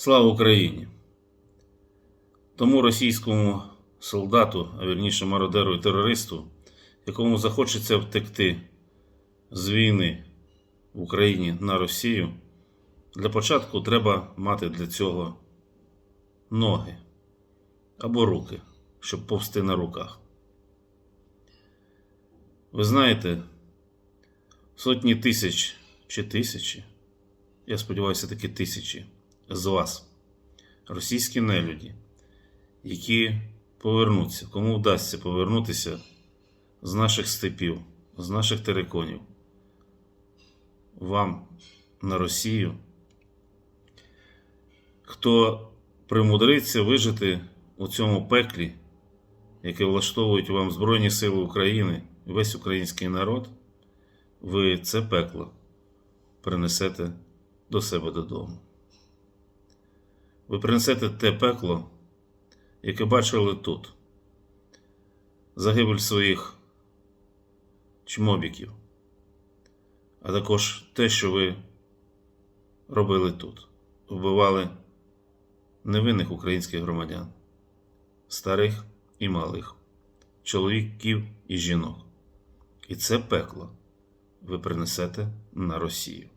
Слава Україні! Тому російському солдату, а вірніше мародеру і терористу, якому захочеться втекти з війни в Україні на Росію, для початку треба мати для цього ноги або руки, щоб повсти на руках. Ви знаєте, сотні тисяч чи тисячі, я сподіваюся, таки тисячі з вас, російські нелюді, які повернуться, кому вдасться повернутися з наших степів, з наших териконів, вам на Росію, хто примудриться вижити у цьому пеклі, яке влаштовують вам Збройні Сили України і весь український народ, ви це пекло принесете до себе додому. Ви принесете те пекло, яке бачили тут, загибель своїх чмобіків, а також те, що ви робили тут, вбивали невинних українських громадян, старих і малих, чоловіків і жінок. І це пекло ви принесете на Росію.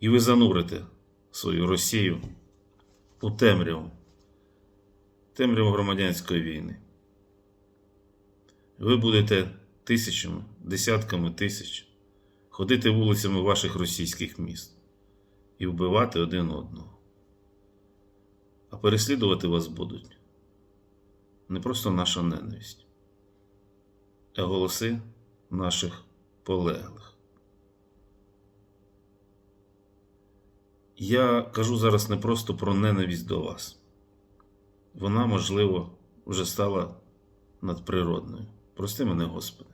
І ви занурите свою Росію у темряву, темряву громадянської війни. Ви будете тисячами, десятками тисяч ходити вулицями ваших російських міст і вбивати один одного. А переслідувати вас будуть не просто наша ненависть, а голоси наших полеглих. Я кажу зараз не просто про ненависть до вас. Вона, можливо, вже стала надприродною. Прости мене, Господи.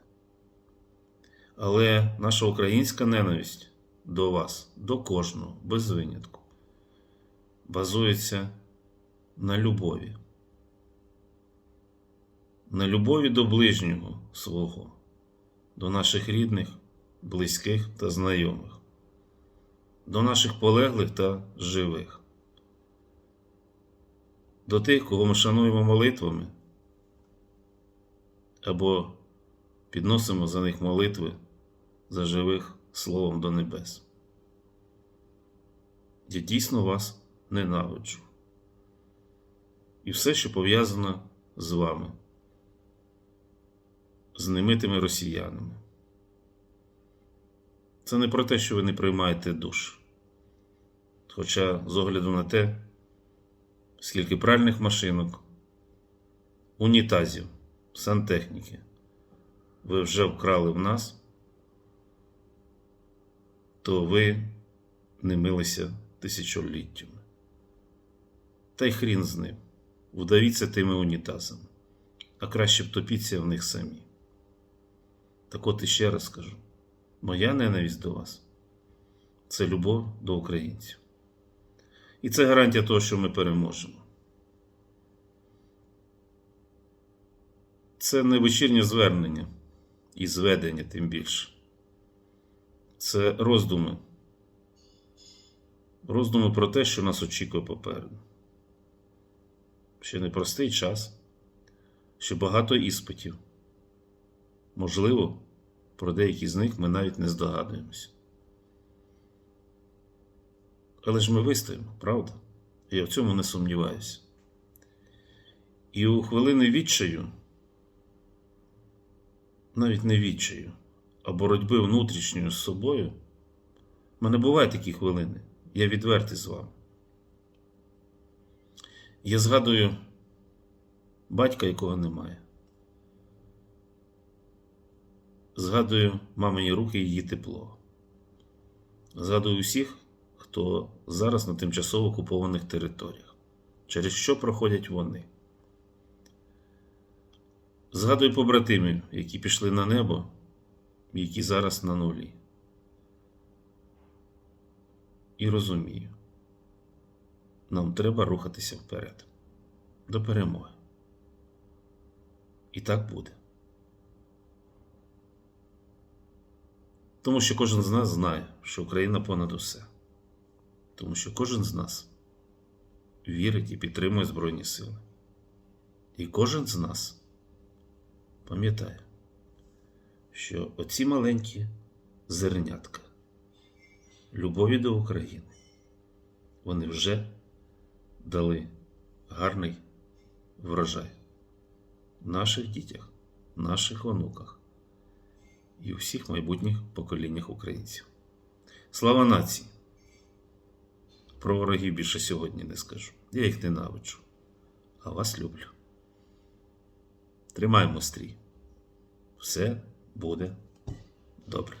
Але наша українська ненависть до вас, до кожного, без винятку, базується на любові. На любові до ближнього свого, до наших рідних, близьких та знайомих до наших полеглих та живих, до тих, кого ми шануємо молитвами або підносимо за них молитви за живих словом до небес. Я дійсно вас ненавиджу. І все, що пов'язано з вами, з немитими росіянами. Це не про те, що ви не приймаєте душ. Хоча, з огляду на те, скільки пральних машинок, унітазів, сантехніки ви вже вкрали в нас, то ви не милися тисячоліттями. Та й хрін з ним. Вдавіться тими унітазами, а краще б топіться в них самі. Так от іще раз скажу: моя ненависть до вас це любов до українців. І це гарантія того, що ми переможемо. Це не вечірнє звернення і зведення, тим більше. Це роздуми. Роздуми про те, що нас очікує попереду. Ще непростий час, ще багато іспитів. Можливо, про деякі з них ми навіть не здогадуємося. Але ж ми вистоїмо, правда? Я в цьому не сумніваюся. І у хвилини відчаю, навіть не відчаю, а боротьби внутрішньою з собою, мене бувають такі хвилини. Я відвертий з вами. Я згадую батька, якого немає. Згадую мамині руки і її тепло. Згадую усіх, хто зараз на тимчасово окупованих територіях, через що проходять вони. Згадую побратимів, які пішли на небо, які зараз на нулі. І розумію, нам треба рухатися вперед, до перемоги. І так буде. Тому що кожен з нас знає, що Україна понад усе тому що кожен з нас вірить і підтримує Збройні Сили. І кожен з нас пам'ятає, що оці маленькі зернятка любові до України, вони вже дали гарний врожай в наших дітях, наших онуках і у всіх майбутніх поколіннях українців. Слава нації! Про ворогів більше сьогодні не скажу. Я їх ненавиджу, а вас люблю. Тримаємо стрій. Все буде добре.